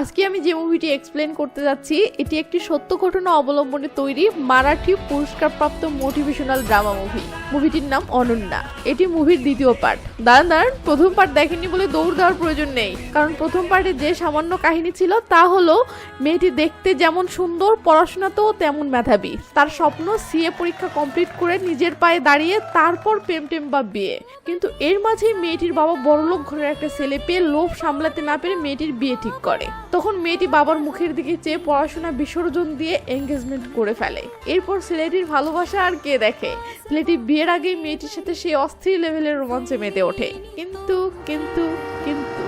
আজকে আমি যে মুভিটি এক্সপ্লেন করতে যাচ্ছি, এটি একটি সত্য ঘটনা অবলম্বনে তৈরি মারাঠি পুরস্কারপ্রাপ্ত মোটিভেশনাল ড্রামা মুভি মুভিটির নাম অনন্যা। এটি মুভির দ্বিতীয় পার্ট দাঁড়ান দাঁড়ান, প্রথম পার্ট দেখেনি বলে দৌড় দেওয়ার প্রয়োজন নেই। কারণ প্রথম পার্টে যে সামান্য কাহিনী ছিল, তা হলো মেয়েটি দেখতে যেমন সুন্দর, পড়াশোনাতেও তেমন মেধাবী। তার স্বপ্ন সিএ পরীক্ষা কমপ্লিট করে নিজের পায়ে দাঁড়িয়ে, তারপর প্রেম টেম বা বিয়ে। কিন্তু এর মাঝেই মেয়েটির বাবা বড়লোক ঘরের একটা ছেলে পেয়ে লোভ সামলাতে না পেরে মেয়েটির বিয়ে ঠিক করে। তখন মেয়েটি বাবার মুখের দিকে চেয়ে পড়াশোনা বিসর্জন দিয়ে এঙ্গেজমেন্ট করে ফেলে। এরপর ছেলেটির ভালোবাসা আর কে দেখে? ছেলেটি বিয়ের আগেই মেয়েটির সাথে সেই অস্থির লেভেলের রোমাঞ্চে মেতে ওঠে। কিন্তু কিন্তু কিন্তু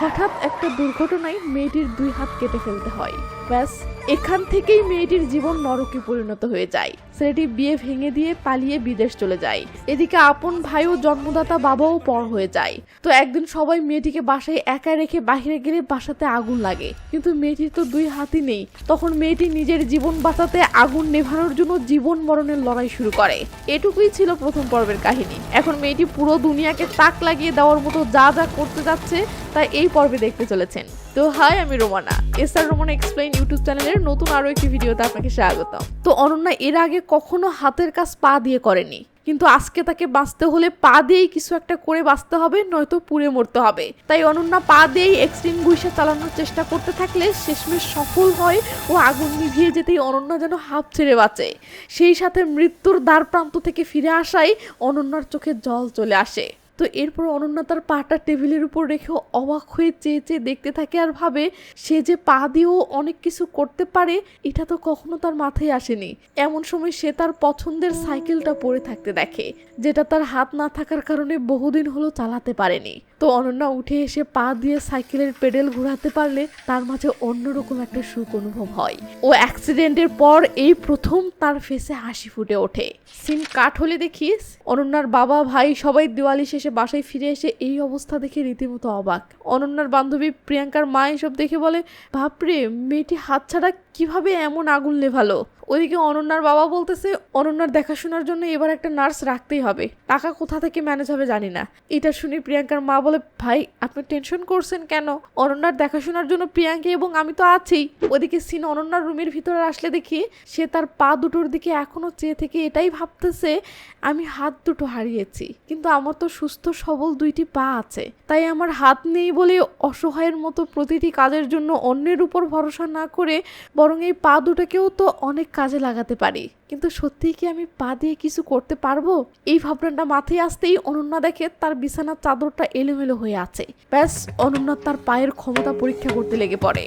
হঠাৎ একটা দুর্ঘটনায় মেয়েটির দুই হাত কেটে ফেলতে হয়। ব্যাস, এখান থেকেই মেয়েটির জীবন নরকে পরিণত হয়ে যায়। ছেলেটি বিয়ে ভেঙে দিয়ে পালিয়ে বিদেশ চলে যায়। এদিকে আপন ভাই ও জন্মদাতা বাবাও পর হয়ে যায়। তো একদিন সবাই মেয়েটিকে বাসায় একা রেখে বাইরে গেলে বাসাতে আগুন লাগে। কিন্তু মেয়েটির তো দুই হাতই নেই। তখন মেয়েটি নিজের জীবন বাঁচাতে আগুন নেভানোর জন্য জীবন মরণের লড়াই শুরু করে। এটুকুই ছিল প্রথম পর্বের কাহিনী। এখন মেয়েটি পুরো দুনিয়াকে তাক লাগিয়ে দেওয়ার মতো যা যা করতে যাচ্ছে তা এই পর্বে দেখতে চলেছেন। তো হাই, আমি Romana. S R Romana explain YouTube চ্যানেলের নতুন আরও একটি ভিডিওতে আপনাকে স্বাগতম। তো অনন্যা, এর আগে কখনো হাতের কাজ পা দিয়ে করেনি, কিন্তু আজকে তাকে বাঁচতে হলে পা দিয়েই কিছু একটা করে বাঁচতে হবে, নয়তো পুড়ে মরতে হবে। তাই অনন্যা পা দিয়েই এক্সট্রিম গুইসা চালানোর চেষ্টা করতে থাকলে শেষমেশ সফল হয় ও আগুন নিভিয়ে যেতেই অনন্যা যেন হাফ ছেড়ে বাঁচে। সেই সাথে মৃত্যুর দ্বার প্রান্ত থেকে ফিরে আসাই অনন্যার চোখে জল চলে আসে। তো এরপর অনন্যা তার পাটা টেবিলের উপর রেখে অবাক হয়ে চেয়ে চেয়ে দেখতে থাকে আর ভাবে, সে যে পা দিয়েও অনেক কিছু করতে পারে, এটা তো কখনো তার মাথায় আসেনি। এমন সময় সে তার পছন্দের সাইকেলটা পড়ে থাকতে দেখে, যেটা তার হাত না থাকার কারণে বহুদিন হলো চালাতে পারেনি। তো অনন্যা উঠে এসে পা দিয়ে সাইকেলের পেডেল ঘোরাতে পারলে তার মাঝে অন্যরকম একটা সুখ অনুভব হয়। ও অ্যাক্সিডেন্টের পর এই প্রথম তার ফেসে হাসি ফুটে ওঠে। সিন কাট হলে দেখিস, অনন্যার বাবা, ভাই সবাই দিওয়ালি শেষে বাসায় ফিরে এসে এই অবস্থা দেখে রীতিমতো অবাক। অনন্যার বান্ধবী প্রিয়াঙ্কার মা এসব দেখে বলে, বাপরে, মেয়েটি হাত ছাড়া কীভাবে এমন আগুন নেভালো? ওইদিকে অনন্যার বাবা বলতেছে, অনন্যার দেখাশোনার জন্য এবার একটা নার্স রাখতেই হবে। টাকা কোথা থেকে ম্যানেজ হবে জানি না। এটা শুনে প্রিয়াঙ্কার মা বলে, ভাই, আপনি টেনশন করছেন কেন? অনন্যার দেখাশোনার জন্য প্রিয়াঙ্কা এবং আমি তো আছেই ওদিকে সিন অনন্যার রুমের ভিতরে আসলে দেখি, সে তার পা দুটোর দিকে এখনও চেয়ে থেকে এটাই ভাবতেছে, আমি হাত দুটো হারিয়েছি, কিন্তু আমার তো সুস্থ সবল দুইটি পা আছে। তাই আমার হাত নেই বলে অসহায়ের মতো প্রতিটি কাজের জন্য অন্যের উপর ভরসা না করে বরং এই পা দুটোকেও তো অনেক কাজে লাগাতে পারি। কিন্তু সত্যিই কি আমি পা দিয়ে কিছু করতে পারব? এই ভাবনাটা মাথায় আসতেই অনন্যা দেখে তার বিছানার চাদরটা এলোমেলো হয়ে আছে। ব্যাস, অনন্যা তার পায়ের ক্ষমতা পরীক্ষা করতে লেগে পড়ে।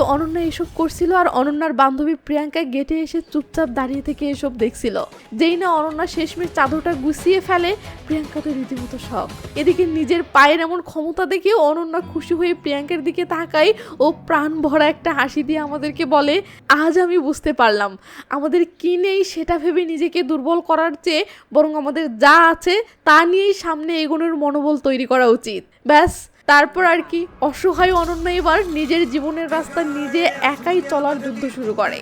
তো অনন্যা এসব করছিল আর অনন্যার বান্ধবী প্রিয়াঙ্কা গেটে এসে চুপচাপ দাঁড়িয়ে থেকে এসব দেখছিল। যেই না অনন্যা শেষমেশ চাদরটা গুছিয়ে ফেলে, প্রিয়াঙ্কা তো রীতিমতো শখ। এদিকে নিজের পায়ের এমন ক্ষমতা দেখে অনন্যা খুশি হয়ে প্রিয়াঙ্কার দিকে তাকায় ও প্রাণ ভরা একটা হাসি দিয়ে আমাদেরকে বলে, আজ আমি বুঝতে পারলাম। আমাদের কি নেই সেটা ভেবে নিজেকে দুর্বল করার চেয়ে বরং আমাদের যা আছে তা নিয়েই সামনে এগোনোর মনোবল তৈরি করা উচিত। ব্যাস তারপর আর কি অসহায় অনন্য এবার নিজের জীবনের রাস্তা নিজে একাই চলার যুদ্ধ শুরু করে।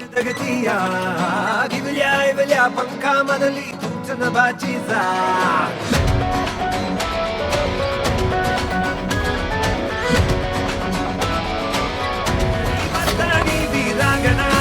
Gonna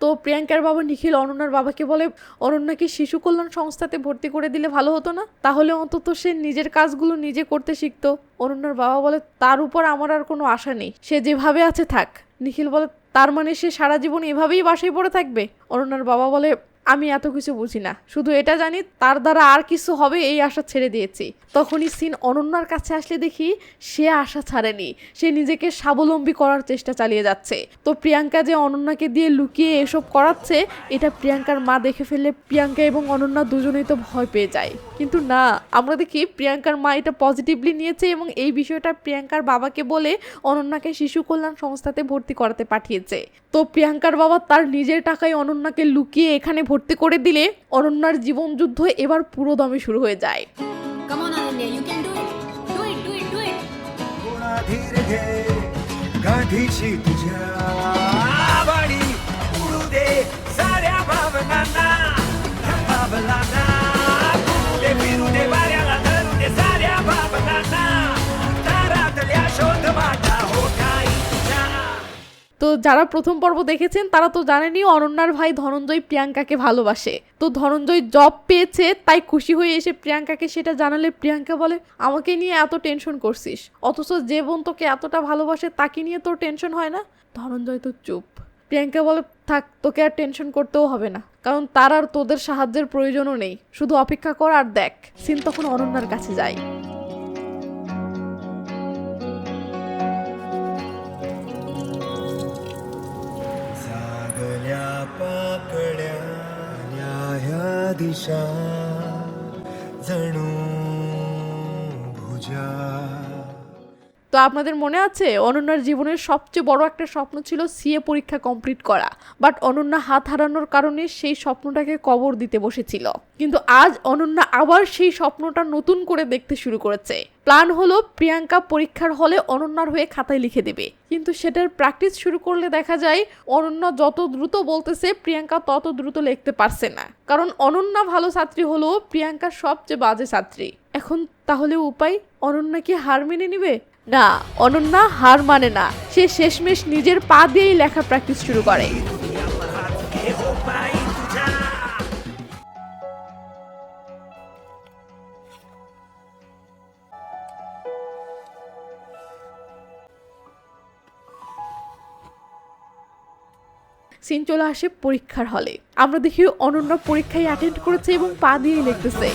তো প্রিয়াঙ্কার বাবা নিখিল, অনন্যার বাবাকে বলে অনন্যাকে শিশু কল্যাণ সংস্থাতে ভর্তি করে দিলে ভালো হতো না? তাহলে অন্তত সে নিজের কাজগুলো নিজে করতে শিখতো। অনন্যার বাবা বলে, তার উপর আমার আর কোনো আশা নেই। সে যেভাবে আছে থাক। নিখিল বলে, তার মানে সে সারা জীবন এভাবেই বাসায় পড়ে থাকবে? অরণ্যার বাবা বলে আমি এত কিছু বুঝি না। শুধু এটা জানি, তার দ্বারা আর কিছু হবে এই আশা ছেড়ে দিয়েছি। তখনই সিন অনন্যার কাছে আসলে দেখি সে আশা ছাড়েনি। সে নিজেকে স্বাবলম্বী করার চেষ্টা চালিয়ে যাচ্ছে। তো প্রিয়াঙ্কা যে অনন্যাকে দিয়ে লুকিয়ে এসব করাচ্ছে, এটা প্রিয়াঙ্কার মা দেখে ফেললে প্রিয়াঙ্কা এবং অনন্যা দুজনেই তো ভয় পেয়ে যায়। কিন্তু না আমরা দেখি প্রিয়াঙ্কার মা এটা পজিটিভলি নিয়েছে এবং এই বিষয়টা প্রিয়াঙ্কার বাবাকে বলে অনন্যাকে শিশু কল্যাণ সংস্থাতে ভর্তি করাতে পাঠিয়েছে। তো প্রিয়াঙ্কার বাবা তার নিজের টাকায় অনন্যাকে লুকিয়ে এখানে ভর্তি করে দিলে অনন্যার জীবন যুদ্ধ এবার পুরো দমে শুরু হয়ে যায়। On, তো যারা প্রথম পর্ব দেখেছেন, তারা তো জানেনই অনন্যার ভাই ধনঞ্জয় প্রিয়াঙ্কাকে ভালোবাসে। তো ধনঞ্জয় জব পেয়েছে, তাই খুশি হয়ে এসে প্রিয়াঙ্কাকে সেটা জানালে প্রিয়াঙ্কা বলে, আমাকে নিয়ে এত টেনশন করছিস, অথচ যে বোন তোকে এতটা ভালোবাসে তাকে নিয়ে তোর টেনশন হয় না? ধনঞ্জয় তো চুপ। প্রিয়াঙ্কা বলে, থাক, তোকে আর টেনশন করতেও হবে না, কারণ তার আর তোদের সাহায্যের প্রয়োজনও নেই, শুধু অপেক্ষা কর আর দেখ। সিন তখন অনন্যার কাছে যায়। दिशा. जणू তো আপনাদের মনে আছে অনন্যার জীবনের সবচেয়ে বড় একটা স্বপ্ন ছিল সিএ পরীক্ষা কমপ্লিট করা? বাট অনন্যা হাত হারানোর কারণে সেই স্বপ্নটাকে কবর দিতে বসেছিল। কিন্তু আজ অনন্যা আবার সেই স্বপ্নটা নতুন করে দেখতে শুরু করেছে। প্ল্যান হলো প্রিয়াঙ্কা পরীক্ষার হলে অনন্যার হয়ে খাতায় লিখে দেবে। কিন্তু সেটার প্র্যাকটিস শুরু করলে দেখা যায় অনন্যা যত দ্রুত বলতেছে, প্রিয়াঙ্কা তত দ্রুত লিখতে পারছে না। কারণ অনন্যা ভালো ছাত্রী হলো প্রিয়াঙ্কা সবচেয়ে বাজে ছাত্রী। এখন তাহলে উপায়? অনন্যা কি হার মেনে নিবে? না, অনন্যা হার মানে না। সে শেষমেশ নিজের পা দিয়েই লেখা প্র্যাকটিস শুরু করে। সিন চলে আসে পরীক্ষার হলে। আমরা দেখি অনন্য পরীক্ষায় অ্যাটেন্ড করেছে এবং পা দিয়ে লিখতেছে।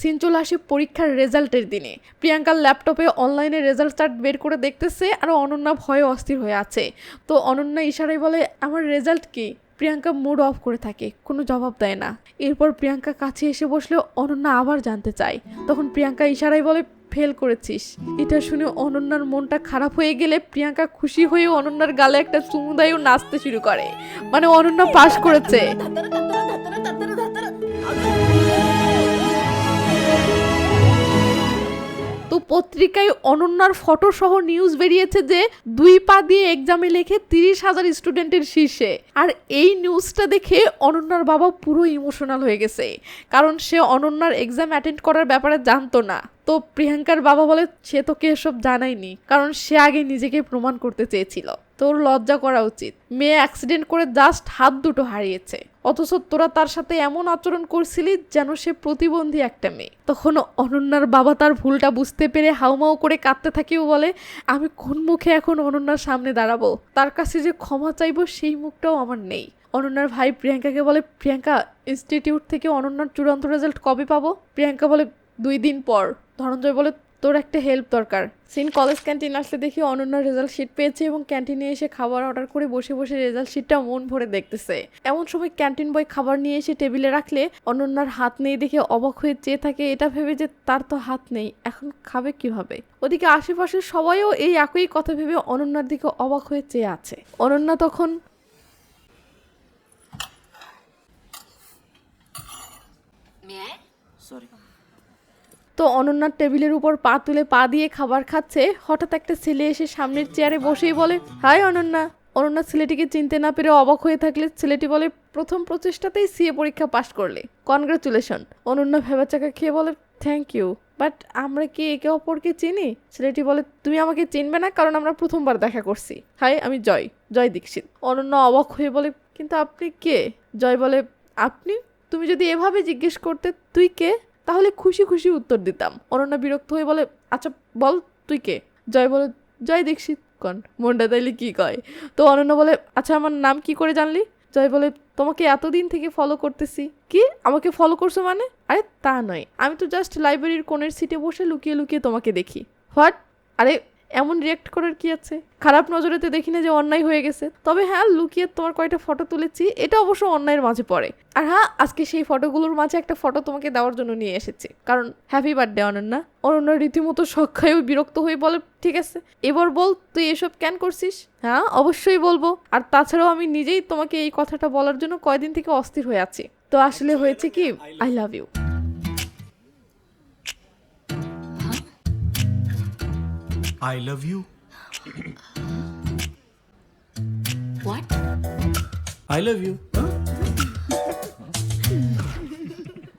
সিন চলে আসে পরীক্ষার রেজাল্টের দিনে। প্রিয়াঙ্কার ল্যাপটপে অনলাইনে রেজাল্ট চার্ট বের করে দেখতেছে, আর অনন্যা ভয়ে অস্থির হয়ে আছে। তো অনন্যা ইশারায় বলে, আমার রেজাল্ট কি? প্রিয়াঙ্কা মুড অফ করে থাকে, কোনো জবাব দেয় না। এরপর প্রিয়াঙ্কা কাছে এসে বসলে অনন্যা আবার জানতে চায়। তখন প্রিয়াঙ্কা ইশারায় বলে, ফেল করেছিস। এটা শুনে অনন্যার মনটা খারাপ হয়ে গেলে প্রিয়াঙ্কা খুশি হয়ে অনন্যার গালে একটা চুমু দেয় ও নাচতে শুরু করে। মানে অনন্যা পাশ করেছে। পত্রিকায় অনন্যার ফটো সহ নিউজ বেরিয়েছে যে দুই পা দিয়ে এক্সামে লেখে তিরিশ হাজার স্টুডেন্টের শীর্ষে। আর এই নিউজটা দেখে অনন্যার বাবা পুরো ইমোশনাল হয়ে গেছে। কারণ সে অনন্যার এক্সাম অ্যাটেন্ড করার ব্যাপারে জানতো না। তো প্রিয়াঙ্কার বাবা বলে, সে তোকে এসব জানায়নি। কারণ সে আগে নিজেকে প্রমাণ করতে চেয়েছিল। তোর লজ্জা করা উচিত। মেয়ে অ্যাক্সিডেন্ট করে জাস্ট হাত দুটো হারিয়েছে। অথচ তোরা তার সাথে এমন আচরণ করছিলি যেন সে প্রতিবন্ধী একটা মেয়ে। তখন অনন্যার বাবা তার ভুলটা বুঝতে পেরে হাউমাউ করে কাঁদতে থাকিও বলে, আমি কোন মুখে এখন অনন্যার সামনে দাঁড়াবো? তার কাছে যে ক্ষমা চাইব সেই মুখটাও আমার নেই। অনন্যার ভাই প্রিয়াঙ্কাকে বলে, প্রিয়াঙ্কা, ইনস্টিটিউট থেকে অনন্যার চূড়ান্ত রেজাল্ট কবে পাবো? প্রিয়াঙ্কা বলে, দুই দিন পর। ধনঞ্জয় বলে তোর একটা হেল্প দরকার সিন কলেজ ক্যান্টিন আসলে দেখি অনন্যার রেজাল্ট শিট পেয়েছে এবং ক্যান্টিনে এসে খাবার অর্ডার করে বসে বসে রেজাল্ট শিটটা মন ভরে দেখতেছে এমন সময় ক্যান্টিন বয় খাবার নিয়ে এসে টেবিলে রাখলে অনন্যার হাত নেই দেখে অবাক হয়ে চেয়ে থাকে, এটা ভেবে যে তার তো হাত নেই, এখন খাবে কীভাবে ওদিকে আশেপাশের সবাইও এই একই কথা ভেবে অনন্যার দিকে অবাক হয়ে চেয়ে আছে অনন্যা তখন? Sorry. তো অনন্যার টেবিলের উপর পা তুলে পা দিয়ে খাবার খাচ্ছে, হঠাৎ একটা ছেলে এসে সামনের চেয়ারে বসেই বলে, হাই অনন্যা। অনন্যা ছেলেটিকে চিনতে না পেরে অবাক হয়ে থাকলে ছেলেটি বলে, প্রথম প্রচেষ্টাতেই সিএ পরীক্ষা পাশ করলে। কনগ্রাচুলেশন অনন্যা ভেবাচাকা খেয়ে বলে থ্যাংক ইউ বাট আমরা কি একে অপরকে চিনি? ছেলেটি বলে, তুমি আমাকে চিনবে না, কারণ আমরা প্রথমবার দেখা করছি। হাই, আমি জয় জয় দীক্ষিত। অনন্যা অবাক হয়ে বলে, কিন্তু আপনি কে? জয় বলে, আপনি? তুমি যদি এভাবে জিজ্ঞেস করতে, তুই কে? তাহলে খুশি খুশি উত্তর দিতাম। অনন্যা বিরক্ত হয়ে বলে আচ্ছা বল, তুই কে? জয় বলে, জয় দীক্ষিত কন মনটা তাইলে কী কয়? তো অনন্যা বলে আচ্ছা আমার নাম কি করে জানলি? জয় বলে, তোমাকে এতদিন থেকে ফলো করতেছি। কি? আমাকে ফলো করছ মানে? আরে, তা নয়। আমি তো জাস্ট লাইব্রেরির কোণের সিটে বসে লুকিয়ে লুকিয়ে তোমাকে দেখি। হোয়াট আরে এমন রিয়েক্ট করার কি আছে? খারাপ নজরেতে দেখি না যে অন্যায় হয়ে গেছে। তবে হ্যাঁ লুকিয়ে তোমার কয়টা ফটো তুলেছি, এটা অবশ্য অন্যায়ের মাঝে পড়ে। আর হ্যাঁ আজকে সেই ফটোগুলোর মাঝে একটা ফটো তোমাকে দেওয়ার জন্য নিয়ে এসেছি। কারণ হ্যাপি বার্থডে অনন্যা। অনন্যা রীতিমতো সক্ষায়ও বিরক্ত হয়ে বলে, ঠিক আছে, এবার বল, তুই এসব কেন করছিস? হ্যাঁ অবশ্যই বলব। আর তাছাড়াও আমি নিজেই তোমাকে এই কথাটা বলার জন্য কয়দিন থেকে অস্থির হয়ে আছি। তো আসলে হয়েছে কি I love you I love you. What? I love you.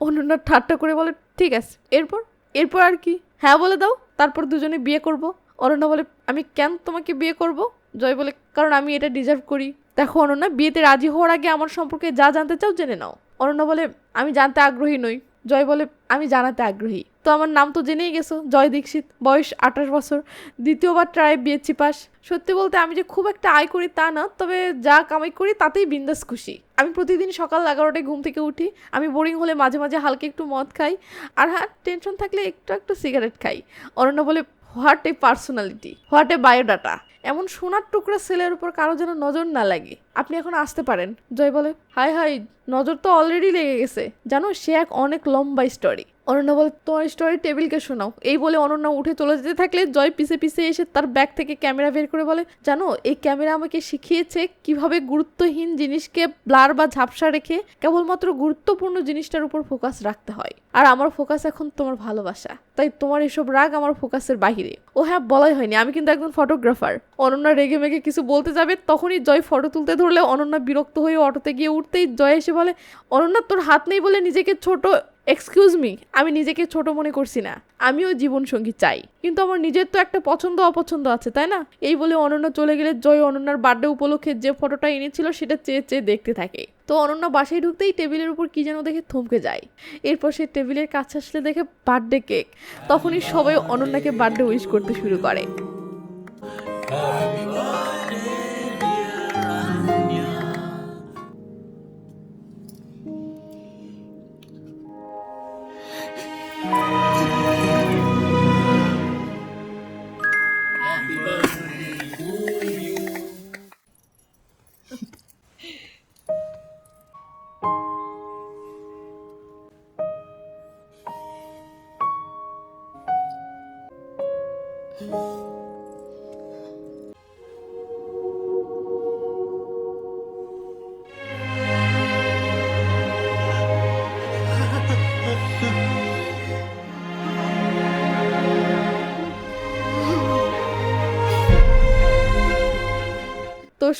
Ananya ঠাট্টা করে বলে ঠিক আছে এরপর? এরপর আর কি? হ্যাঁ বলে দাও তারপর দুজনে বিয়ে করব। অনন্যা বলে আমি কেন তোমাকে বিয়ে করব? জয় বলে কারণ আমি এটা ডিজার্ভ করি। দেখো অনন্যা বিয়েতে রাজি হওয়ার আগে আমার সম্পর্কে যা জানতে চাও জেনে নাও। অনন্যা বলে আমি জানতে আগ্রহী নই। জয় বলে আমি জানাতে আগ্রহী। তো আমার নাম তো জেনেই গেছো, জয় দীক্ষিত, বয়স আঠাশ বছর, দ্বিতীয়বার ট্রাই বিয়েছি পাস সত্যি বলতে আমি যে খুব একটা আয় করি তা না, তবে যা কামাই করি তাতেই বিন্দাস খুশি। আমি প্রতিদিন সকাল এগারোটায় ঘুম থেকে উঠি, আমি বোরিং হলে মাঝে মাঝে হালকা একটু মদ খাই, আর হ্যাঁ টেনশন থাকলে একটু একটু সিগারেট খাই। অরণ্য বলে what a personality what a biodata এমন সোনার টুকরা ছেলের উপর কারও যেন নজর না লাগে। আপনি এখন আসতে পারেন। জয় বলে হাই হাই নজর তো অলরেডি লেগে গেছে। জানো, সে এক অনেক লম্বা স্টোরি অনন্যা বলে, তোমার স্টোরি টেবিলকে শোনাও। এই বলে অনন্যা উঠে চলে যেতে থাকলে জয় পিছে পিছে এসে তার ব্যাগ থেকে ক্যামেরা বের করে বলে, জানো, এই ক্যামেরা আমাকে শিখিয়েছে কীভাবে গুরুত্বহীন জিনিসকে ব্লার বা ঝাপসা রেখে কেবলমাত্র গুরুত্বপূর্ণ জিনিসটার উপর ফোকাস রাখতে হয়। আর আমার ফোকাস এখন তোমার ভালোবাসা। তাই তোমার এসব রাগ আমার ফোকাসের বাহিরে। ও হ্যাঁ বলাই হয়নি। আমি কিন্তু একজন ফটোগ্রাফার অনন্যা রেগে মেগে কিছু বলতে যাবে, তখনই জয় ফটো তুলতে ধরলে অনন্যা বিরক্ত হয়ে অটোতে গিয়ে উঠতেই জয় এসে বলে, অনন্যা, তোর হাত নেই বলে নিজেকে ছোট এক্সকিউজ মি আমি নিজেকে ছোট মনে করছি না। আমিও জীবনসঙ্গী চাই। কিন্তু আমার নিজের তো একটা পছন্দ অপছন্দ আছে, তাই না? এই বলে অনন্যা চলে গেলে জয় অনন্যার বার্থডে উপলক্ষে যে ফটোটা এনেছিল সেটা চেয়ে চেয়ে দেখতে থাকে। তো অনন্যা বাসায় ঢুকতেই টেবিলের উপর কি যেন দেখে থমকে যায়। এরপর সে টেবিলের কাছে আসলে দেখে বার্থডে কেক। তখনই সবাই অনন্যাকে বার্থডে উইশ করতে শুরু করে।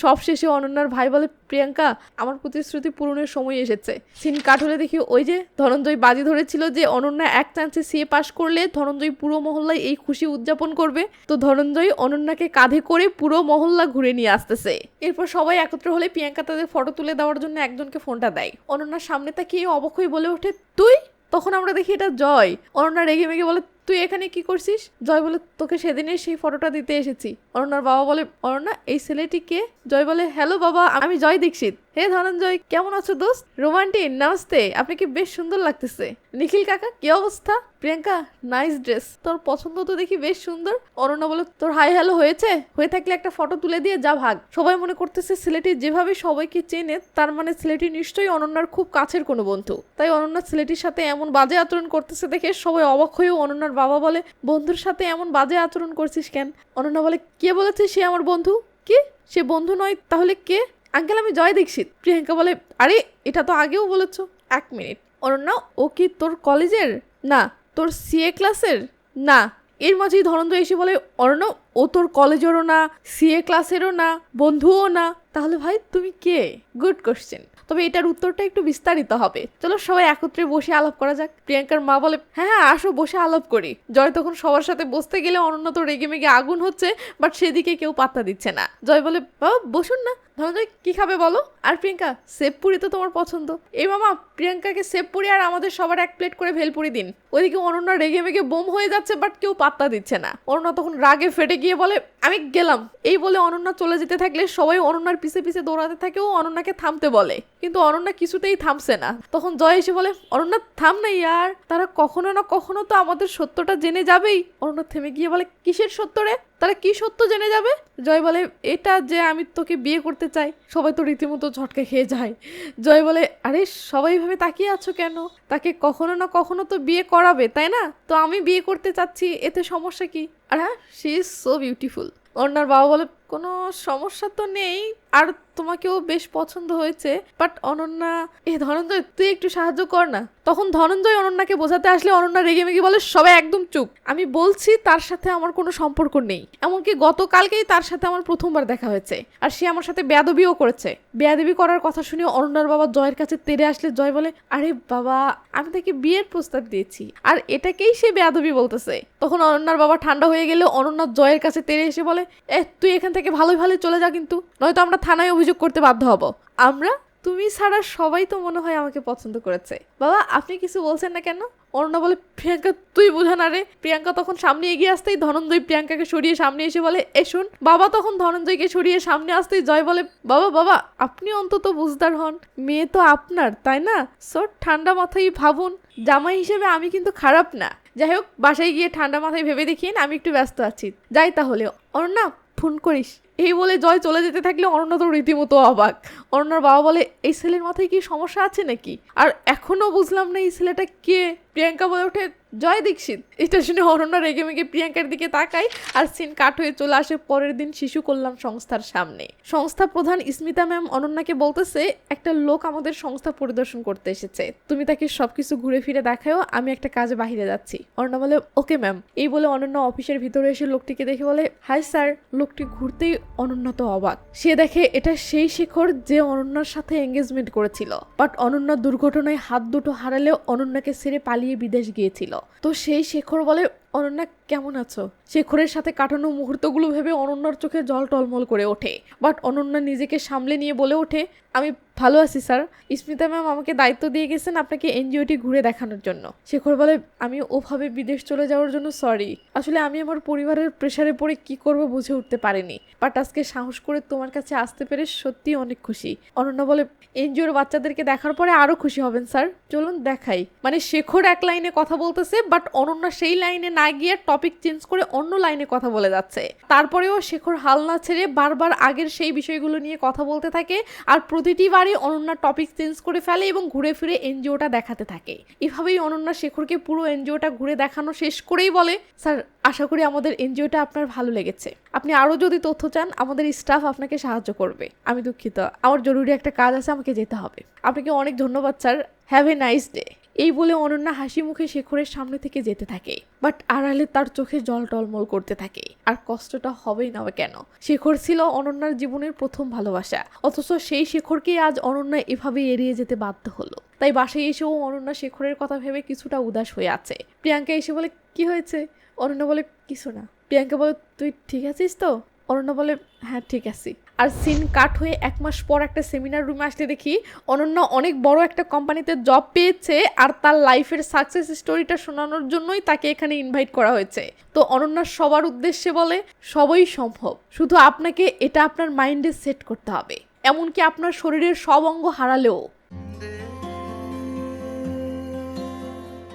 সব শেষে অনন্যার ভাই বলে, প্রিয়াঙ্কা, আমার প্রতিশ্রুতি পূরণের সময় এসেছে। সিন কাট হলে দেখি ওই যে ধনঞ্জয় বাজি ধরেছিল যে অনন্যা এক চান্সে সিএ পাশ করলে ধনঞ্জয় পুরো মহল্লায় এই খুশি উদযাপন করবে। তো ধনঞ্জয় অনন্যাকে কাঁধে করে পুরো মহল্লা ঘুরে নিয়ে আসতেছে। এরপর সবাই একত্র হলে প্রিয়াঙ্কা তাদের ফটো তুলে দেওয়ার জন্য একজনকে ফোনটা দেয়। অনন্যার সামনে তাকিয়ে অবক হয়ে বলে ওঠে, তুই? তখন আমরা দেখি এটা জয়। অনন্যা রেগে মেগে বলে তুই এখানে কি করছিস? জয় বলে তোকে সেদিনের সেই ফটোটা দিতে এসেছি। অরণ্যার বাবা বলে অরণ্যা এই ছেলেটিকে জয় বলে, হ্যালো বাবা, আমি জয় দীক্ষিত। হে ধনঞ্জয়, কেমন আছো দোস্ত? রোমান্টিক নমস্তে আপনাকে বেশ সুন্দর লাগতেছে। নিখিল কাকা, কি অবস্থা? প্রিয়াঙ্কা নাইস ড্রেস তোর পছন্দ তো দেখি বেশ সুন্দর। অনন্যা বলে, তোর হাই হ্যালো হয়েছে? হয়ে থাকলে একটা ফটো তুলে দিয়ে যা ভাগ। সবাই মনে করতেছে ছেলেটি যেভাবে সবাইকে চেনে, তার মানে ছেলেটি নিশ্চয়ই অনন্যার খুব কাছের কোনো বন্ধু। তাই অনন্যা ছেলেটির সাথে এমন বাজে আচরণ করতেছে দেখে সবাই অবাক হয়েও অনন্যার বাবা বলে, বন্ধুর সাথে এমন বাজে আচরণ করছিস কেন? অনন্যা বলে, কে বলেছে সে আমার বন্ধু? কি? সে বন্ধু নয়, তাহলে কে? আঙ্কেল, আমি জয় দীক্ষিত। প্রিয়াঙ্কা বলে, আরে, এটা তো আগেও বলেছ। এক মিনিট। অনন্যা ও কি তোর কলেজের? না। তোর সিএ ক্লাসের না। এর মাঝেই ধনঞ্জয় এসে বলে, অরণ্য, ও তোর কলেজেরও না সিএ ক্লাসেরও না, বন্ধুও না। তাহলে ভাই, তুমি কে? Good question. তবে এটার উত্তরটা একটু বিস্তারিত হবে। চলো সবাই একত্রে বসে আলাপ করা যাক। প্রিয়াঙ্কার মা বলে হ্যাঁ হ্যাঁ আসো, বসে আলাপ করি। জয় তখন সবার সাথে বসতে গেলে অনন্য তো রেগে মেগে আগুন হচ্ছে, বাট সেদিকে কেউ পাত্তা দিচ্ছে না। জয় বলে বাবা বসুন না। ধনঞ্জয় কি খাবে বলো? আর প্রিয়াঙ্কা সেব পুরি তো তোমার পছন্দ। এই মামা, প্রিয়াঙ্কাকে সেব পুরি আর আমাদের সবার এক প্লেট করে ভেলপুরি দিন। ওইদিকে অনন্যা রেগে মেগে বোম হয়ে যাচ্ছে, বাট কেউ পাত্তা দিচ্ছে না। অনন্যা তখন রাগে ফেটে গিয়ে বলে, আমি গেলাম। এই বলে অনন্যা চলে যেতে থাকলে সবাই অনন্যার পিছে পিছে দৌড়াতে থাকে ও অনন্যাকে থামতে বলে। কিন্তু অনন্যা কিছুতেই থামছে না। তখন জয় এসে বলে, অনন্যা, থাম না ইয়ার। তারা কখনো না কখনো তো আমাদের সত্যটা জেনে যাবেই। অনন্যা থেমে গিয়ে বলে, কিসের সত্য রে? তারা কি সত্য জেনে যাবে? জয় বলে, এটা যে আমি তোকে বিয়ে করতে চাই, সবাই তো রীতিমতো ঝটকা খেয়ে যায়। জয় বলে, আরে, সবাই ভাবে তাকিয়ে আছো কেন? তাকে কখনো না কখনো তো বিয়ে করাবে, তাই না? তো আমি বিয়ে করতে চাচ্ছি, এতে সমস্যা কি? আর হ্যাঁ শি ইজ সো বিউটিফুল অন্যার বাবা বলে কোনো সমস্যা তো নেই, আর তোমাকেও বেশ পছন্দ হয়েছে। বাট অনন্যা এ ধনঞ্জয়, তুই একটু সাহায্য কর না। তখন ধনঞ্জয় অনন্যাকে বোঝাতে আসলে অনন্যা রেগে মেগে বলে, সবাই একদম চুপ। আমি বলছি তার সাথে আমার কোনো সম্পর্ক নেই। এমনকি গতকালকেই তার সাথে আমার প্রথমবার দেখা হয়েছে। আর সে আমার সাথে বেয়াদবিও করেছে। বেয়াদবি করার কথা শুনে অনন্যার বাবা জয়ের কাছে তেড়ে আসলে জয় বলে, আরে বাবা, আমি তাকে বিয়ের প্রস্তাব দিয়েছি। আর এটাকেই সে বেয়াদবি বলতেছে। তখন অনন্যার বাবা ঠান্ডা হয়ে গেলে অনন্যা জয়ের কাছে তেড়ে এসে বলে এ তুই এখান থেকে ভালোই ভালোই চলে যা কিন্তু। নয়তো আমরা থানায় অভিযোগ করতে বাধ্য হব। আমরা, তুমি ছাড়া সবাই তো মনে হয় আমাকে পছন্দ করেছে। বাবা, আপনি কিছু বলছেন না কেন? অরুণা বলে, প্রিয়াঙ্কা, তুই বোঝা না রে। প্রিয়াঙ্কা তখন সামনে এগিয়ে আসতেই ধনঞ্জয় প্রিয়াঙ্কাকে সরিয়ে সামনে এসে বলে, এ বাবা তখন ধনঞ্জয়কে সরিয়ে সামনে আসতেই জয় বলে, বাবা বাবা, আপনি অন্তত বুঝদার হন। মেয়ে তো আপনার, তাই না? সো ঠান্ডা মাথায় ভাবুন। জামাই হিসেবে আমি কিন্তু খারাপ না। যাই হোক, বাসায় গিয়ে ঠান্ডা মাথায় ভেবে দেখিয়ে আমি একটু ব্যস্ত আছি। যাই তাহলে। অরুণা ফোন করিস। এই বলে জয় চলে যেতে থাকলে অরণ্য তো রীতিমতো অবাক। অরণ্যর বাবা বলে, এই ছেলের মাথায় কি সমস্যা আছে নাকি? আর এখনও বুঝলাম না এই ছেলেটা কে। প্রিয়াঙ্কা বলে ওঠে জয় দীক্ষিত। এটা শুনে অরণ্য রেগে মেগে প্রিয়াঙ্কার দিকে তাকায় আর সিন কাট হয়ে চলে আসে পরের দিন শিশু কল্যাণ সংস্থার সামনে। সংস্থা প্রধান স্মিতা ম্যাম অনন্যাকে বলতেছে, একটা লোক আমাদের সংস্থা পরিদর্শন করতে এসেছে। তুমি তাকে সবকিছু ঘুরে ফিরে দেখাও আমি একটা কাজে বাহিরে যাচ্ছি। অনন্যা বলে, ওকে ম্যাম। এই বলে অনন্যা অফিসের ভিতরে এসে লোকটিকে দেখে বলে, হাই স্যার। লোকটি ঘুরতেই অনন্যা তো অবাক। সে দেখে এটা সেই শেখর যে অনন্যার সাথে এঙ্গেজমেন্ট করেছিল। বাট অনন্যা দুর্ঘটনায় হাত দুটো হারালেও অনন্যাকে ছেড়ে পালিয়ে বিদেশ গিয়েছিল। তো সেই শেখর বলে, অনন্যা, কেমন আছো? শেখরের সাথে কাটানো মুহূর্তগুলো ভেবে অনন্যার চোখে জল টলমল করে ওঠে। বাট অনন্যা নিজেকে সামলে নিয়ে বলে ওঠে, আমি ভালো আছি, স্যার। স্মিতা ম্যাম আমাকে দায়িত্ব দিয়ে গেছেন আপনাকে এনজিওটি ঘুরে দেখানোর জন্য। শেখর বলে, আমি ওভাবে বিদেশ চলে যাওয়ার জন্য সরি আসলে আমি আমার পরিবারের প্রেশারে পড়ে কি করব বুঝে উঠতে পারিনি। বাট আজকে সাহস করে তোমার কাছে আসতে পেরে সত্যি অনেক খুশি। অনন্যা বলে, এনজিওর বাচ্চাদেরকে দেখার পরে আরও খুশি হবেন, স্যার। চলুন দেখাই। মানে শেখর এক লাইনে কথা বলতেছে বাট অনন্যা সেই লাইনে না গিয়ে টপিক চেঞ্জ করে অন্য লাইনে কথা বলে যাচ্ছে। তারপরেও শেখর হাল না ছেড়ে বারবার আগের সেই বিষয়গুলো নিয়ে কথা বলতে থাকে, আর প্রতিটি বারই অনন্যা টপিক চেঞ্জ করে ফেলে এবং ঘুরে ফিরে এনজিওটা দেখাতে থাকে। এভাবেই অনন্যা শেখরকে পুরো এনজিওটা ঘুরে দেখানো শেষ করেই বলে, স্যার, আশা করি আমাদের এনজিওটা আপনার ভালো লেগেছে। আপনি আরও যদি তথ্য চান, আমাদের স্টাফ আপনাকে সাহায্য করবে। আমি দুঃখিত। আমার জরুরি একটা কাজ আছে, আমাকে যেতে হবে। আপনাকে অনেক ধন্যবাদ, sir. Have a nice day এই বলে অনন্যা হাসি মুখে শেখরের সামনে থেকে যেতে থাকে বাট আড়ালে তার চোখে জল টলমল করতে থাকে। আর কষ্টটা হবেই না কেন? শেখর ছিল অনন্যার জীবনের প্রথম ভালোবাসা, অথচ সেই শেখরকেই আজ অনন্যা এভাবে এড়িয়ে যেতে বাধ্য হলো। তাই বাসায় এসেও অনন্যা শেখরের কথা ভেবে কিছুটা উদাস হয়ে আছে। প্রিয়াঙ্কা এসে বলে, কি হয়েছে? অনন্যা বলে, কিছু না। প্রিয়াঙ্কা বলে, তুই ঠিক আছিস তো? অনন্যা বলে হ্যাঁ ঠিক আছি। আর সিন কাট হয়ে এক মাস পর একটা সেমিনার রুমে আসলে দেখি অনন্যা অনেক বড় একটা কোম্পানিতে জব পেয়েছে আর তার লাইফের সাকসেস স্টোরিটা শোনানোর জন্যই তাকে এখানে ইনভাইট করা হয়েছে তো অনন্যা সবার উদ্দেশ্যে বলে সবই সম্ভব শুধু আপনাকে এটা আপনার মাইন্ডে সেট করতে হবে এমনকি আপনার শরীরের সব অঙ্গ হারালেও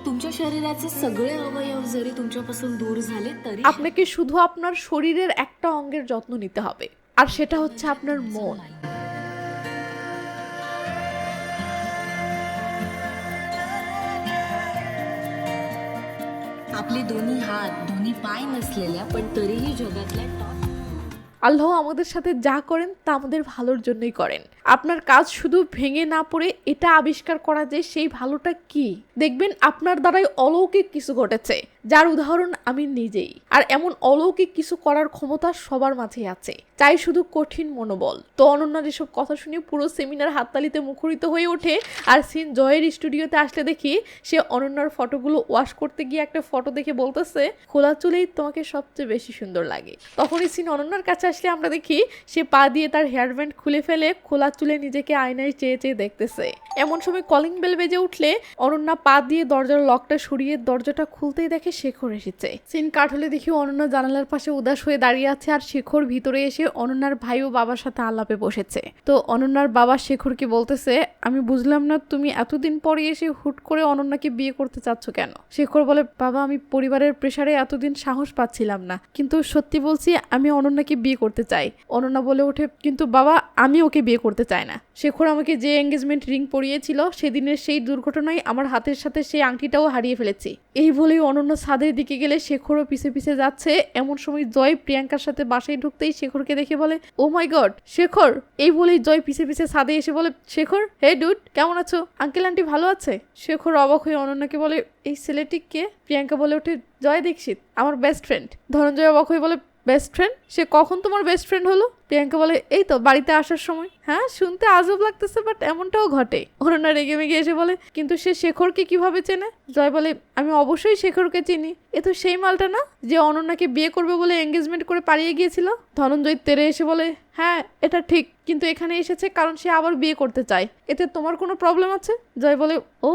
तुमच्या शरीराचे सगळे अवयव जरी तुमच्यापासून दूर झाले तरी আপনাকে শুধু আপনার শরীরের একটা অঙ্গের যত্ন নিতে হবে আর সেটা হচ্ছে আপনার মন आपले दोन्ही हात दोन्ही पाय नसलेल्या पण तरीही जगातल्या टॉप আল্লাহ আমাদের সাথে যা করেন তা আমাদের ভালোর জন্যই করেন আপনার কাজ শুধু ভেঙে না পড়ে এটা আবিষ্কার করা যে সেই ভালোটা কি? দেখবেন আপনার দ্বারাই অলৌকিক কিছু ঘটেছে, যার উদাহরণ আমি নিজেই। আর এমন অলৌকিক কিছু করার ক্ষমতা সবার মাঝে আছে। চাই শুধু কঠিন মনোবল। তো অনন্যার এসব কথা শুনে পুরো সেমিনার হাততালিতে মুখরিত হয়ে ওঠে, আর সিন জয়ের স্টুডিওতে আসলে দেখি সে অনন্যার ফটোগুলো ওয়াশ করতে গিয়ে একটা ফটো দেখে বলতেছে, খোলা চুলেই তোমাকে সবচেয়ে বেশি সুন্দর লাগে। তখনই সিন অনন্যার কাছে আসলে আমরা দেখি, সে পা দিয়ে তার হেয়ার ব্যান্ড খুলে ফেলে খোলা চুলে নিজেকে আয়নায় চেয়ে চেয়ে দেখতেছে। এমন সময় কলিং বেল বেজে উঠলে অনন্যা পা দিয়ে দরজার লকটা সরিয়ে দরজাটা খুলতেই দেখে শেখর এসেছে। সিন কাট হলে দেখি অনন্যা জানালার পাশে উদাস হয়ে দাঁড়িয়ে আছে আর শেখর ভিতরে এসে অনন্যার ভাই ও বাবার সাথে আলাপে বসেছে। তো অনন্যার বাবা শেখরকে বলতেছে, আমি বুঝলাম না তুমি এতদিন পরে এসে হুট করে অনন্যাকে বিয়ে করতে চাচ্ছ কেন? শেখর বলে, বাবা, আমি পরিবারের প্রেসারে এতদিন সাহস পাচ্ছিলাম না। কিন্তু সত্যি বলছি, আমি অনন্যাকে বিয়ে করতে চাই। অনন্যা বলে ওঠে, কিন্তু বাবা, আমি ওকে বিয়ে করতে চাই না। শেখর আমাকে যে এঙ্গেজমেন্ট রিং পরিয়েছিল, সেদিনের সেই দুর্ঘটনায় আমার হাতের সাথে সেই আংটিটাও হারিয়ে ফেলেছি। এই বলেই অনন্য ছাদের দিকে গেলে শেখরও পিছে পিছে যাচ্ছে। এমন সময় জয় প্রিয়াঙ্কার সাথে বাসায় ঢুকতেই শেখরকে দেখে বলে ও মাই গড শেখর! এই বলেই জয় পিছে পিছে ছাদে এসে বলে, শেখর হে ডুড কেমন আছো? আঙ্কেল আন্টি ভালো আছে? শেখর অবাক হয়ে অনন্যাকে বলে, এই ছেলেটি কে? প্রিয়াঙ্কা বলে ওঠে, জয় দীক্ষিত, আমার বেস্ট ফ্রেন্ড ধনঞ্জয় অবাক হয়ে বলে বেস্ট ফ্রেন্ড সে কখন তোমার বেস্ট ফ্রেন্ড হলো? প্রিয়াঙ্কা বলে, এই তো, বাড়িতে আসার সময়। হ্যাঁ শুনতে আজব লাগতেছে বাট এমনটাও ঘটে। অনন্যা রেগে মেগে এসে বলে, কিন্তু সে শেখরকে কীভাবে চেনে? জয় বলে, আমি অবশ্যই শেখরকে চিনি। এ তো সেই মালটা না, যে অনন্যাকে বিয়ে করবে বলে এঙ্গেজমেন্ট করে পালিয়ে গিয়েছিল? ধনঞ্জয় তেরে এসে বলে হ্যাঁ এটা ঠিক, কিন্তু এখানে এসেছে কারণ সে আবার বিয়ে করতে চায়। এতে তোমার কোনো প্রবলেম আছে? জয় বলে, ও,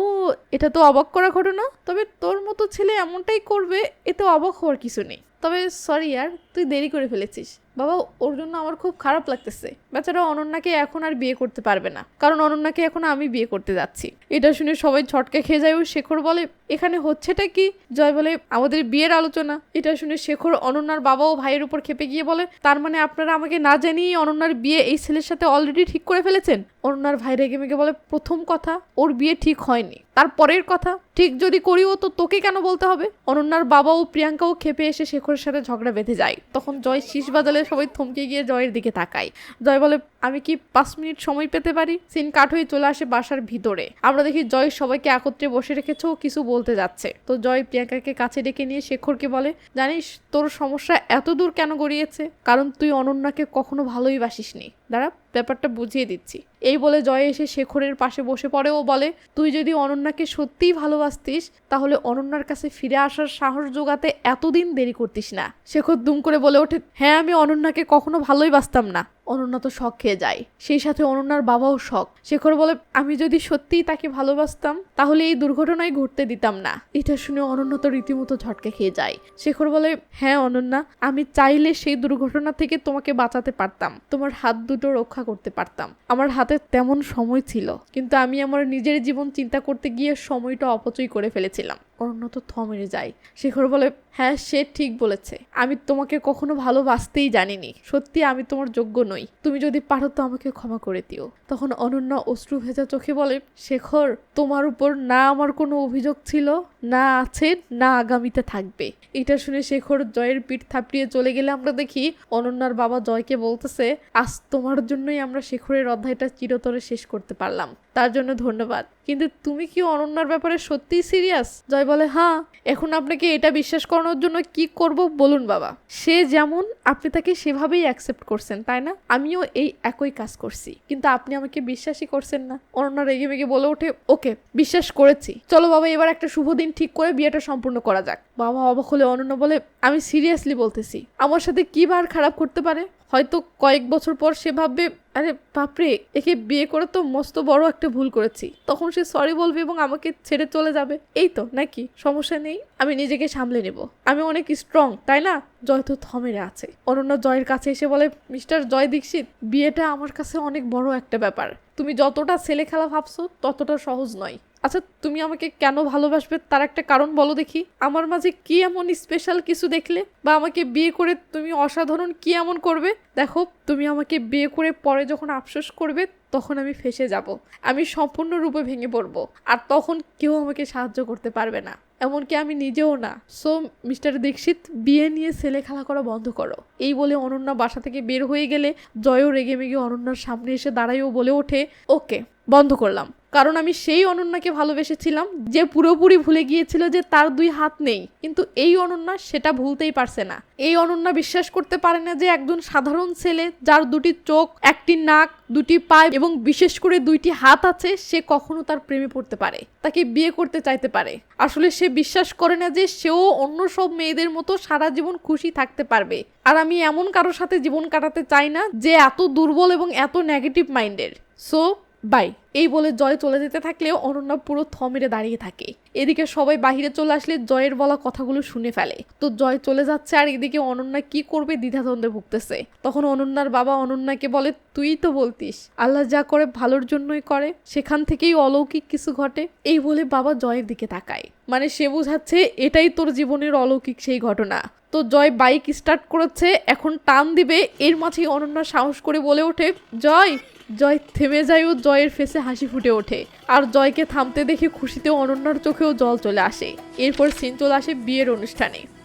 এটা তো অবাক করা ঘটনা। তবে তোর মতো ছেলে এমনটাই করবে, এতে অবাক হওয়ার কিছু নেই। তবে সরি আর, তুই দেরি করে ফেলেছিস। বাবা, ওর জন্য আমার খুব খারাপ লাগতেছে। বেচারা অনন্যাকে এখন আর বিয়ে করতে পারবে না। কারণ অনন্যাকে এখন আমি বিয়ে করতে যাচ্ছি। এটা শুনে সবাই ছটকে খেয়ে যায়। ও শেখর বলে, এখানে হচ্ছেটা কি? জয় বলে, আমাদের বিয়ের আলোচনা। এটা শুনে শেখর অনন্যার বাবা ও ভাইয়ের উপর খেপে গিয়ে বলে, তার মানে আপনারা আমাকে না জানিয়েই অনন্যার বিয়ে এই ছেলের সাথে অলরেডি ঠিক করে ফেলেছেন? অনন্যার ভাই রেগে মেগে বলে, প্রথম কথা, ওর বিয়ে ঠিক হয়নি। তার পরের কথা ঠিক যদি করিও তো তোকে কেন বলতে হবে? অনন্যার বাবা ও প্রিয়াঙ্কাও খেপে এসে শেখরের সাথে ঝগড়া বেঁধে যায়। তখন জয় শীষ বাজালে সবাই থমকে গিয়ে জয়ের দিকে তাকায়। জয় বলে আমি কি পাঁচ মিনিট সময় পেতে পারি? সিন কাট হয়ে চলে আসে বাসার ভিতরে। আমরা দেখি জয় সবাইকে একত্রে বসে রেখেছে ও কিছু বলতে যাচ্ছে। তো জয় প্রিয়াঙ্কাকে কাছে ডেকে নিয়ে শেখরকে বলে, জানিস, তোর সমস্যা এত দূর কেন গড়িয়েছে? কারণ তুই অনন্যাকে কখনো ভালোই বাসিসনি। দাঁড়া, ব্যাপারটা বুঝিয়ে দিচ্ছি। এই বলে জয় এসে শেখরের পাশে বসে পড়ে ও বলে, তুই যদি অনন্যাকে সত্যিই ভালোবাসতিস, তাহলে অনন্যার কাছে ফিরে আসার সাহস জোগাতে এতদিন দেরি করতিস না। শেখর দুম করে বলে ওঠে হ্যাঁ আমি অনন্যাকে কখনো ভালোই বাসতাম না। অনন্যা তো শখ খেয়ে যায়। সেই সাথে অনন্যার বাবাও শখ। শেখর বলে, আমি যদি সত্যিই তাকে ভালোবাসতাম, তাহলে এই দুর্ঘটনায় ঘটতে দিতাম না। এটা শুনে অনন্য তো রীতিমতো ঝটকে খেয়ে যায়। শেখর বলে হ্যাঁ অনন্যা, আমি চাইলে সেই দুর্ঘটনা থেকে তোমাকে বাঁচাতে পারতাম। তোমার হাত দুটো রক্ষা করতে পারতাম। আমার হাতে তেমন সময় ছিল, কিন্তু আমি আমার নিজের জীবন চিন্তা করতে গিয়ে সময়টা অপচয় করে ফেলেছিলাম। অনন্য তো থমেরে যায়। শেখর বলে হ্যাঁ সে ঠিক বলেছে। আমি তোমাকে কখনো ভালোবাসতেই জানিনি। সত্যি, আমি তোমার যোগ্য নই। তুমি যদি পারো তো আমাকে ক্ষমা করে দিও। তখন অনন্যা অশ্রু ভেজা চোখে বলে, শেখর, তোমার উপর না আমার কোনো অভিযোগ ছিল, না আছে, না আগামীতে থাকবে। এটা শুনে শেখর জয়ের পিঠ থাপড়িয়ে চলে গেলে আমরা দেখি অনন্যার বাবা জয়কে বলতেছে, আজ তোমার জন্যই আমরা শেখরের অধ্যায়টা চিরতরে শেষ করতে পারলাম। তার জন্য ধন্যবাদ। কিন্তু তুমি কি অনন্যার ব্যাপারে সত্যিই সিরিয়াস জয় বলে হ্যাঁ এখন আপনাকে এটা বিশ্বাস করানোর জন্য কি করব বলুন বাবা। সে যেমন আপনি তাকে সেভাবেই অ্যাকসেপ্ট করছেন, তাই না? আমিও এই একই কাজ করছি। কিন্তু আপনি আমাকে বিশ্বাসই করছেন না। অনন্যা রেগে মেগে বলে ওঠে, ওকে, বিশ্বাস করেছি। চলো বাবা, এবার একটা শুভ দিন ঠিক করে বিয়েটা সম্পূর্ণ করা যাক। বাবা অবাক হলে অনন্য বলে, আমি সিরিয়াসলি বলতেছি, আমার সাথে কি বার খারাপ করতে পারে? হয়তো কয়েক বছর পর সে ভাববে, আরে বাপরে, একে বিয়ে করে তো মস্ত বড় একটা ভুল করেছি। তখন সে সরি বলবে এবং আমাকে ছেড়ে চলে যাবে। এই তো, নাকি? সমস্যা নেই, আমি নিজেকে সামলে নেব। আমি অনেক স্ট্রং তাই না? জয় তো থমেরে আছে। অনন্য জয়ের কাছে এসে বলে, মিস্টার জয় দীক্ষিত, বিয়েটা আমার কাছে অনেক বড় একটা ব্যাপার। তুমি যতটা ছেলে খেলা ভাবছ, ততটা সহজ নয়। আচ্ছা তুমি আমাকে কেন ভালোবাসবে? তার একটা কারণ বলো দেখি। আমার মাঝে কি এমন স্পেশাল কিছু দেখলে? বা আমাকে বিয়ে করে তুমি অসাধারণ কি এমন করবে? দেখো, তুমি আমাকে বিয়ে করে পরে যখন আফসোস করবে, তখন আমি ফেসে যাব। আমি সম্পূর্ণরূপে ভেঙে পড়ব। আর তখন কেউ আমাকে সাহায্য করতে পারবে না। এমনকি আমি নিজেও না। সো মিস্টার দীক্ষিত, বিয়ে নিয়ে ছেলে খেলা করা বন্ধ করো। এই বলে অনন্যা বাসা থেকে বের হয়ে গেলে, জয়ও রেগে মেগে অনন্যার সামনে এসে দাঁড়ায় ও বলে ওঠে। ওকে বন্ধ করলাম। কারণ আমি সেই অনন্যাকে ভালোবেসেছিলাম, যে পুরোপুরি ভুলে গিয়েছিল যে তার দুই হাত নেই। কিন্তু এই অনন্যা সেটা ভুলতেই পারছে না। এই অনন্যা বিশ্বাস করতে পারে না যে একজন সাধারণ ছেলে যার দুটি চোখ, একটি নাক, দুটি পা এবং বিশেষ করে দুইটি হাত আছে, সে কখনো তার প্রেমে পড়তে পারে। তাকে বিয়ে করতে চাইতে পারে। আসলে সে বিশ্বাস করে না যে সেও অন্য সব মেয়েদের মতো সারা জীবন খুশি থাকতে পারবে। আর আমি এমন কারোর সাথে জীবন কাটাতে চাই না যে এত দুর্বল এবং এত নেগেটিভ মাইন্ডের সো বাই। এই বলে জয় চলে যেতে থাকলেও অনন্যা পুরো থ মেরে দাঁড়িয়ে থাকে। এদিকে সবাই বাহিরে চলে আসলে জয়ের বলা কথাগুলো শুনে ফেলে। তো জয় চলে যাচ্ছে আর এদিকে অনন্যা কি করবে দ্বিধাদ্বন্দ্বে ভুগতেছে। তখন অনন্যার বাবা অনন্যাকে বলে, তুই তো বলতিস, আল্লাহ যা করে ভালোর জন্যই করে, সেখান থেকেই অলৌকিক কিছু ঘটে। এই বলে বাবা জয়ের দিকে তাকায়। মানে সে বোঝাচ্ছে, এটাই তোর জীবনের অলৌকিক সেই ঘটনা। তো জয় বাইক স্টার্ট করেছে, এখন টান দিবে, এর মাঝেই অনন্যা সাহস করে বলে ওঠে, জয় জয় থেমে যায় ও জয়ের ফেসে হাসি ফুটে ওঠে। আর জয়কে থামতে দেখে খুশিতে অনন্যার চোখেও জল চলে আসে। এরপর সিন চলে আসে বিয়ের অনুষ্ঠানে।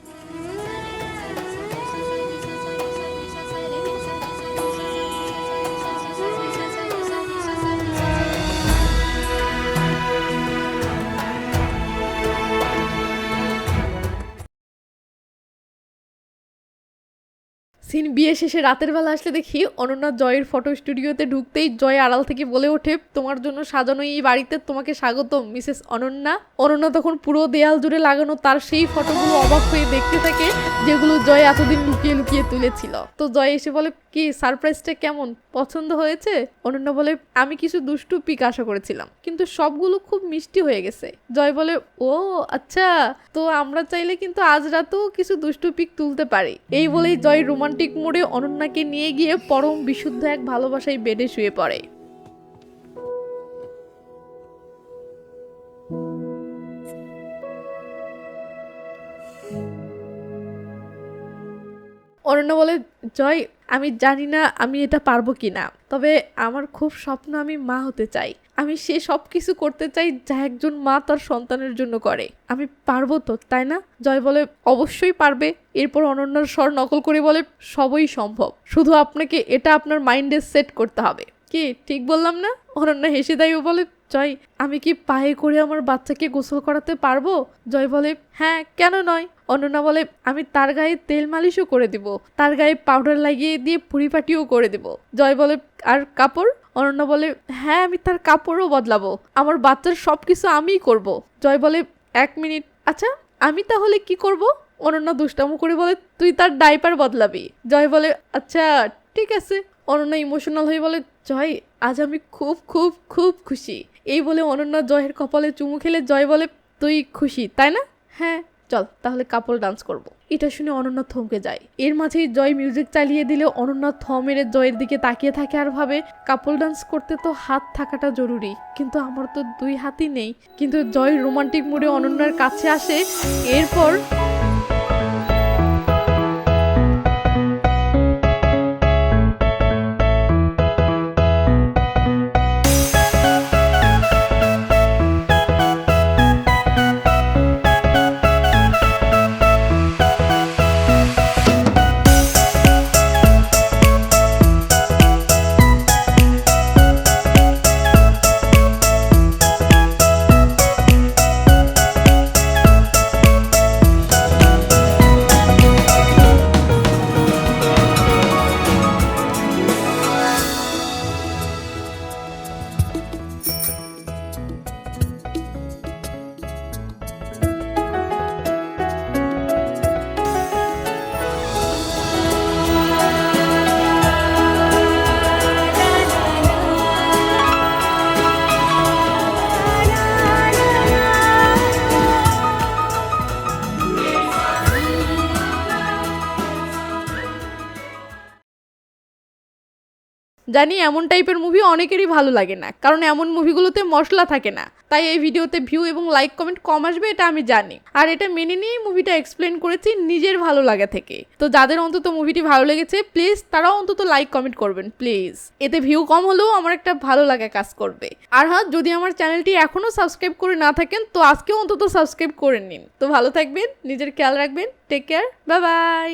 সিন বিয়ে শেষে রাতের বেলা আসলে দেখি অনন্যা জয়ের ফটো স্টুডিওতে ঢুকতেই জয় আড়াল থেকে বলে ওঠে, তোমার জন্য সাজানো এই বাড়িতে তোমাকে স্বাগত মিসেস অনন্যা। অনন্যা তখন পুরো দেয়াল জুড়ে লাগানো তার সেই ফটোগুলো অবাক হয়ে দেখতে থাকে, যেগুলো জয় এতদিন লুকিয়ে লুকিয়ে তুলেছিল। তো জয় এসে বলে, কি সারপ্রাইজটা কেমন? পছন্দ হয়েছে? অনন্য বলে, আমি কিছু দুষ্টু পিক আশা করেছিলাম। কিন্তু সবগুলো খুব মিষ্টি হয়ে গেছে। জয় বলে, ও আচ্ছা। তো আমরা চাইলে কিন্তু আজ রাতেও কিছু দুষ্টু পিক তুলতে পারি। এই বলেই জয় রোমান্টিক মোড়ে অনন্যাকে নিয়ে গিয়ে পরম বিশুদ্ধ এক ভালোবাসায় বেডে শুয়ে পড়ে। অরণ্য বলে, জয়, আমি জানি না আমি এটা পারব কি না। তবে আমার খুব স্বপ্ন আমি মা হতে চাই। আমি সে সব কিছু করতে চাই যা একজন মা তার সন্তানের জন্য করে। আমি পারব তো, তাই না? জয় বলে, অবশ্যই পারবে। এরপর অনন্যার স্বর নকল করে বলে, সবই সম্ভব। শুধু আপনাকে এটা আপনার মাইন্ডে সেট করতে হবে। কি? ঠিক বললাম না? অনন্যা হেসে দেয় ও বলে জয়, আমি কি পায়ে করে আমার বাচ্চাকে গোসল করাতে পারব? জয় বলে হ্যাঁ কেন নয়? অনন্যা বলে, আমি তার গায়ে তেল মালিশও করে দিব। তার গায়ে পাউডার লাগিয়ে দিয়ে পরিপাটিও করে দিব। জয় বলে, আর কাপড়? অনন্যা বলে হ্যাঁ আমি তার কাপড়ও বদলাবো। আমার বাচ্চার সব কিছু আমিই করব। জয় বলে, এক মিনিট আচ্ছা আমি তাহলে কি করব? অনন্যা দুষ্টামো করে বলে, তুই তার ডাইপার বদলাবি। জয় বলে আচ্ছা ঠিক আছে। অনন্যা ইমোশনাল হয়ে বলে, জয়, আজ আমি খুব খুব খুব খুশি। এই বলে অনন্যা জয়ের কপালে চুমু খেলে জয় বলে তুই খুশি, তাই না? হ্যাঁ চল তাহলে কাপল ডান্স করব। এটা শুনে অনন্যা থমকে যায়। এর মাঝেই জয় মিউজিক চালিয়ে দিলে অনন্যা থ মেরে জয়ের দিকে তাকিয়ে থাকে আর ভাবে কাপল ডান্স করতে তো হাত থাকাটা জরুরি, কিন্তু আমার তো দুই হাতই নেই। কিন্তু জয় রোমান্টিক মুডে অনন্যার কাছে আসে। এরপর জানি এমন টাইপের মুভি অনেকেরই ভালো লাগে না, কারণ এমন মুভিগুলোতে মশলা থাকে না। তাই এই ভিডিওতে ভিউ এবং লাইক কমেন্ট কম আসবে, এটা আমি জানি। আর এটা মেনে নিয়েই মুভিটা এক্সপ্লেন করেছি নিজের ভালো লাগা থেকে। তো যাদের অন্তত মুভিটি ভালো লেগেছে প্লিজ তারাও অন্তত লাইক কমেন্ট করবেন প্লিজ এতে ভিউ কম হলেও আমার একটা ভালো লাগা কাজ করবে। আর হ্যাঁ যদি আমার চ্যানেলটি এখনও সাবস্ক্রাইব করে না থাকেন, তো আজকেও অন্তত সাবস্ক্রাইব করে নিন। তো ভালো থাকবেন, নিজের খেয়াল রাখবেন টেক কেয়ার বাই বাই